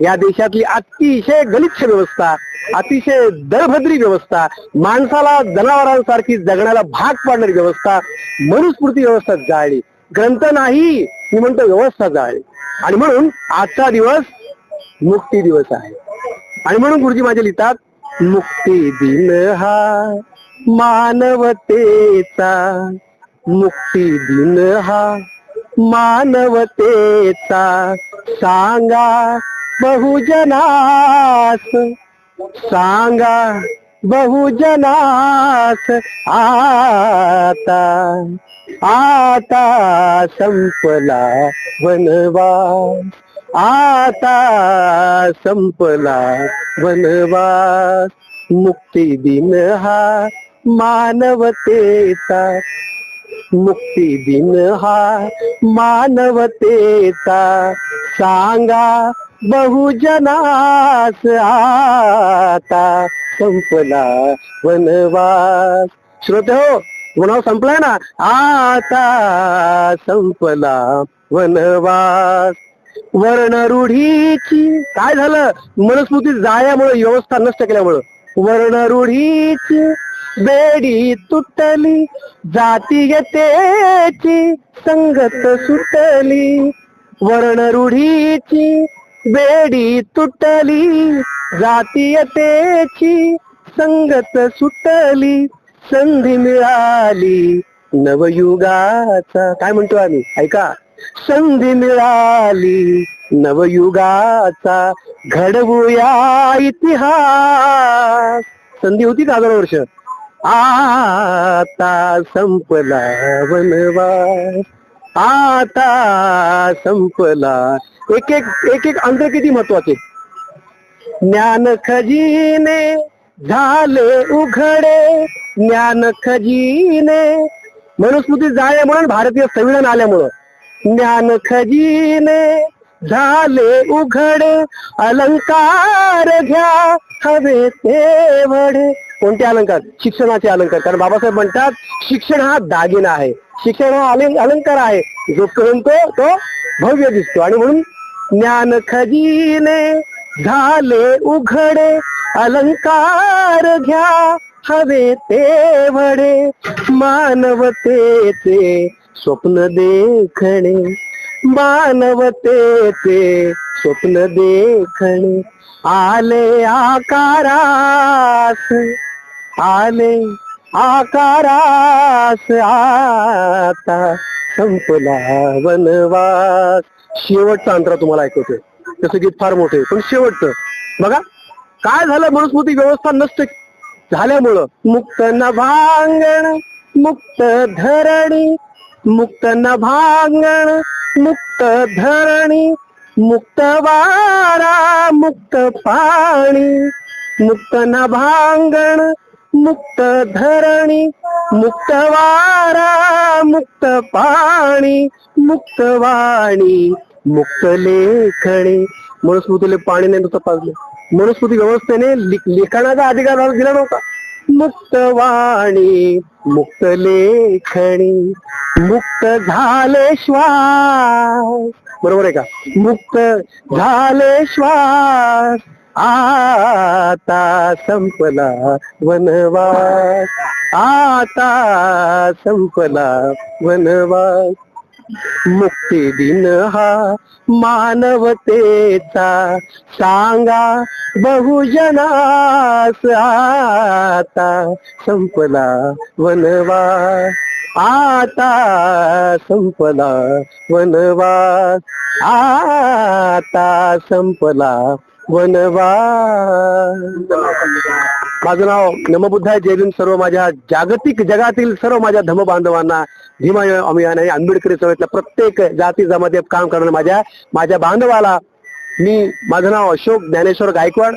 या देशातली अतिशय गलिच्छ व्यवस्था अतिशय दळभद्री व्यवस्था माणसाला जनावरांसारखी जगण्याला भाग पाडणारी व्यवस्था मनुस्फूर्ती व्यवस्था जाळली. ग्रंथ नाही मी म्हणतो व्यवस्था जाळली. आणि म्हणून आजचा दिवस मुक्ती दिवस आहे. आणि म्हणून गुरुजी माझे लिहितात मुक्ती दिन हा मानवतेचा मुक्ती दिन हा मानवतेचा सांगा बहुजनास सांगा बहुजनास आता आता संपला वनवास आता संपला वनवास. मुक्ती दिन हा मानवतेचा मुक्ती दिन हा मानवतेचा. सांगा बहुजनास आता संपला वनवास. श्रोते हो गुणाव संपलाय ना? आता संपला वनवास. वर्णरूढीची काय झालं? मनस्मृती जाळ्यामुळे व्यवस्था नष्ट केल्यामुळं. वर्णरूढीची बेडी तुटली जातीयतेची संगत सुटली. वर्णरूढीची बेडी तुटली जातीयतेची संगत सुटली संधी मिळाली. नवयुगाचा काय म्हणतो आम्ही? ऐका. संधी मिळाली नवयुगाचा घडवूया इतिहास. संधी होती का हजार वर्ष? आता संपला वनवास. आता संपला. एक एक एक एक अंक किती महत्त्वाचे? ज्ञान खजिने झाले उघडे. ज्ञान खजिने मनुस्मृती जाळे म्हणून भारतीय संविधान आल्यामुळं. ज्ञान खजिने झाले उघडे. अलंकार घ्या हवे ते वडे. कोणते अलंकार? शिक्षणाचे अलंकार. कारण बाबासाहेब म्हणतात शिक्षण हा दागिना आहे. शिक्षण हा अलंकार आहे. जो करून तो भव्य दिसतो. आणि म्हणून ज्ञान खजिने झाले उघडे अलंकार घ्या हवे ते वडे मानवतेचे स्वप्न देखणे मानवतेचे स्वप्न देखणे. आले आकारास आले आकारास आता संपला वनवास. शेवटचा अंतरा तुम्हाला ऐकवतोय. त्याचं गीत फार मोठे पण शेवटचं. बघा काय झालं? मनुस्मृती व्यवस्था नष्ट झाल्यामुळं मुक्त नभांगण मुक्त धरणी मुक्त नभांगण मुक्त धरणी मुक्त वारा मुक्त पाणी मुक्त नभांगण मुक्त धरणी मुक्त वारा मुक्त पाणी मुक्त वाणी मुक्त लेखणे. मनुस्मृतीले पाणी नाही तपासलं. मनुस्मृती व्यवस्थेने लि- लिखाणाचा अधिकार दिला नव्हता. मुक्त वाणी मुक्त लेखणी. मुक्त झाले श्वास. बरोबर आहे का? मुक्त झाले श्वास. आता संपला वनवास. आता संपला वनवास. मुक्ती दिन हा मानवतेचा. सांगा बहुजनास आता संपला वनवास. आता संपला वनवास. आता संपला माझं नाव नमबुद्धाय आहे सर्व माझ्या जागतिक जगातील सर्व माझ्या धम बांधवांना भीमा अभियान आणि आंबेडकरी चळवळीतल्या प्रत्येक जाती जमातीत काम करणाऱ्या माझ्या माझ्या बांधवाला मी माझं नाव अशोक ज्ञानेश्वर गायकवाड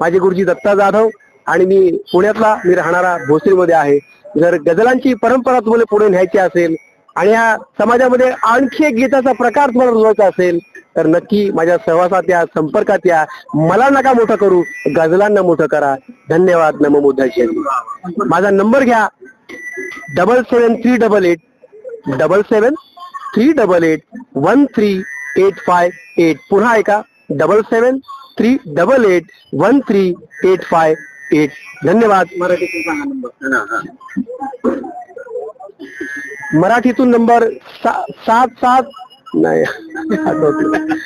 माझे गुरुजी दत्ता जाधव आणि मी पुण्यातला मी राहणारा भोसरीमध्ये आहे. जर गझलांची परंपरा तुम्हाला पुढे न्यायची असेल आणि या समाजामध्ये आणखी एक गीताचा प्रकार तुम्हाला रुजवायचा असेल तर नक्की माझ्या सहवासात या संपर्कात या. मला नका मोठं करू गझलांना मोठं करा. धन्यवाद नमो माझा नंबर घ्या. Double seven three double eight double seven three double eight one three eight five eight. पुन्हा ऐका double seven three double eight one three eight five eight. धन्यवाद. मराठीतून सांगा नंबर. मराठीतून नंबर सा- सात सात नाही आठवत नाही.